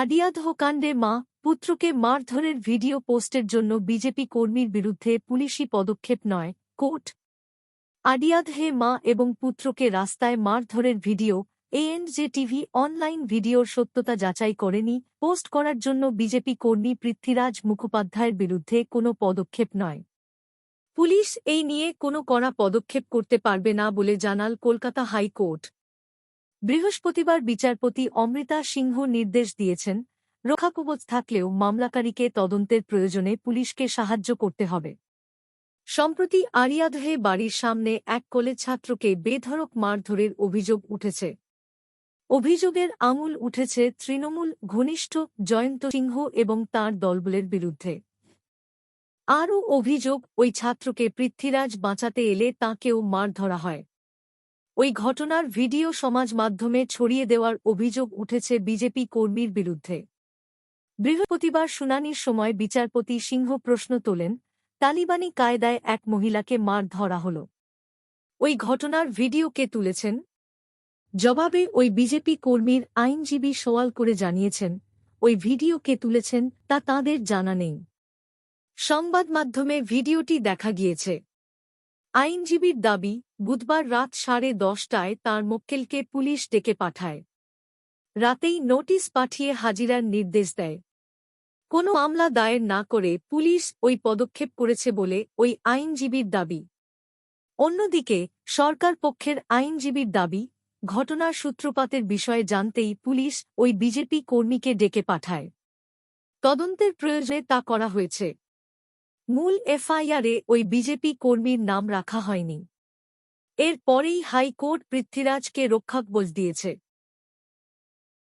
আডিয়াদহ কাণ্ডে মা পুত্রকে মারধরের ভিডিও পোস্টের জন্য বিজেপি কর্মীর বিরুদ্ধে পুলিশি পদক্ষেপ নয়, কোর্ট। আডিয়াদহে মা এবং পুত্রকে রাস্তায় মারধরের ভিডিও, এএনজে টিভি অনলাইন ভিডিওর সত্যতা যাচাই করেনি, পোস্ট করার জন্য বিজেপি কর্মী পৃথ্বীরাজ মুখোপাধ্যায়ের বিরুদ্ধে কোনো পদক্ষেপ নয়। পুলিশ এই নিয়ে কোনো কড়া পদক্ষেপ করতে পারবে না বলে জানাল কলকাতা হাইকোর্ট। বৃহস্পতিবার বিচারপতি অমৃতা সিংহ নির্দেশ দিয়েছেন, রক্ষাকবচ থাকলেও মামলাকারীকে তদন্তের প্রয়োজনে পুলিশকে সাহায্য করতে হবে। সম্প্রতি আরিয়াদহে বাড়ির সামনে এক কলেজ ছাত্রকে বেধড়ক মারধরের অভিযোগ উঠেছে। অভিযোগের আঙুল উঠেছে তৃণমূল ঘনিষ্ঠ জয়ন্ত সিংহ এবং তার দলবলের বিরুদ্ধে। আরও অভিযোগ, ওই ছাত্রকে পৃথ্বীরাজ বাঁচাতে এলে তাঁকেও মার ধরা হয়। ওই ঘটনার ভিডিও সমাজ মাধ্যমে ছড়িয়ে দেওয়ার অভিযোগ উঠেছে বিজেপি কর্মীর বিরুদ্ধে। বৃহস্পতিবার শুনানির সময় বিচারপতি সিংহ প্রশ্ন তোলেন, তালিবানি কায়দায় এক মহিলাকে মার ধরা হল। ওই ঘটনার ভিডিও কে তুলেছেন? জবাবে ওই বিজেপি কর্মীর আইনজীবী সওয়াল করে জানিয়েছেন, ওই ভিডিও কে তুলেছেন তা তাঁদের জানা নেই। সংবাদ মাধ্যমে ভিডিওটি দেখা গিয়েছে। আইনজীবীর দাবি, বুধবার রাত সাড়ে দশটায় তাঁর মক্কেলকে পুলিশ ডেকে পাঠায়। রাতেই নোটিশ পাঠিয়ে হাজিরার নির্দেশ দেয়। কোনো মামলা দায়ের না করে পুলিশ ওই পদক্ষেপ করেছে বলে ওই আইনজীবীর দাবি। অন্যদিকে, সরকার পক্ষের আইনজীবীর দাবি, ঘটনার সূত্রপাতের বিষয়ে জানতেই পুলিশ ওই বিজেপি কর্মীকে ডেকে পাঠায়। তদন্তের প্রয়োজনে তা করা হয়েছে। মূল এফআইআরে ওই বিজেপি কর্মীর নাম রাখা হয়নি। এরপরেই হাইকোর্ট পৃথ্বীরাজকে রক্ষাক রক্ষাকবচ দিয়েছে।